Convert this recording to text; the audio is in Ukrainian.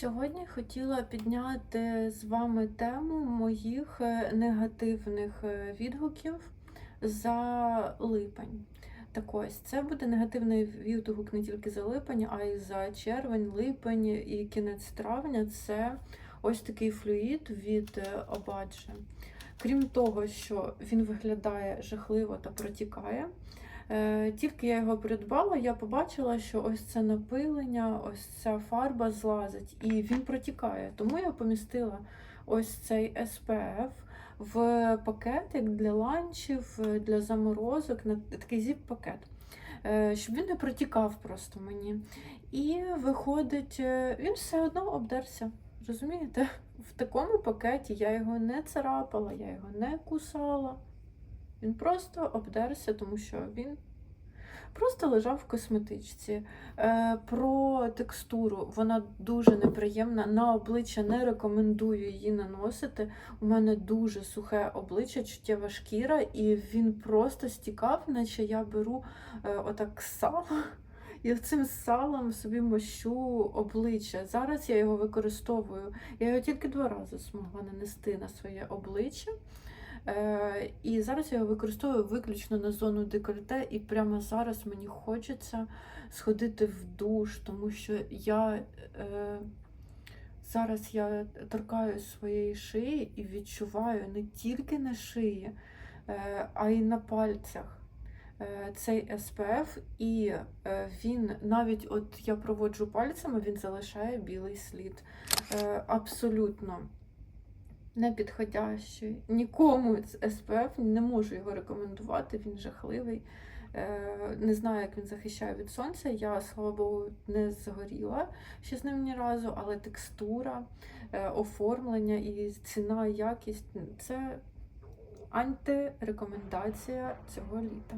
Сьогодні хотіла підняти з вами тему моїх е, негативних е, відгуків за липень. Так ось, це буде негативний відгук не тільки за липень, а й за червень, липень і кінець травня. Це ось такий флюїд від е, Крім того, що він виглядає жахливо та протікає. Е, Тільки я його придбала, я побачила, що ось це напилення, ось ця фарба злазить і він протікає. Тому я помістила ось цей SPF в пакетик для ланчів, для заморозок, на такий зіп-пакет, е, щоб він не протікав просто мені. І виходить, е, він все одно обдерся. Розумієте? В такому пакеті я його не царапала, я його не кусала. Він просто обдерся, тому що він просто лежав в косметичці. Е, про текстуру вона дуже неприємна. На обличчя не рекомендую її наносити. У мене дуже сухе обличчя, чуттєва шкіра, і він просто стікав, наче я беру е, отак сало. І цим салом собі мощу обличчя. Зараз я його використовую. Я його тільки два рази змогла нанести на своє обличчя. Е, і зараз я його використовую виключно на зону декольте, і прямо зараз мені хочеться сходити в душ, тому що я е, зараз я торкаюсь своєї шиї і відчуваю не тільки на шиї, е, а й на пальцях. Цей SPF, і він навіть от я проводжу пальцями, він залишає білий слід. Е, Абсолютно непідходящий. Нікому з SPF не можу його рекомендувати, він жахливий. Е, Не знаю, як він захищає від сонця. Я, слава Богу, не згоріла ще з ним ні разу, але текстура, е, оформлення і ціна, якість це антирекомендація цього літа.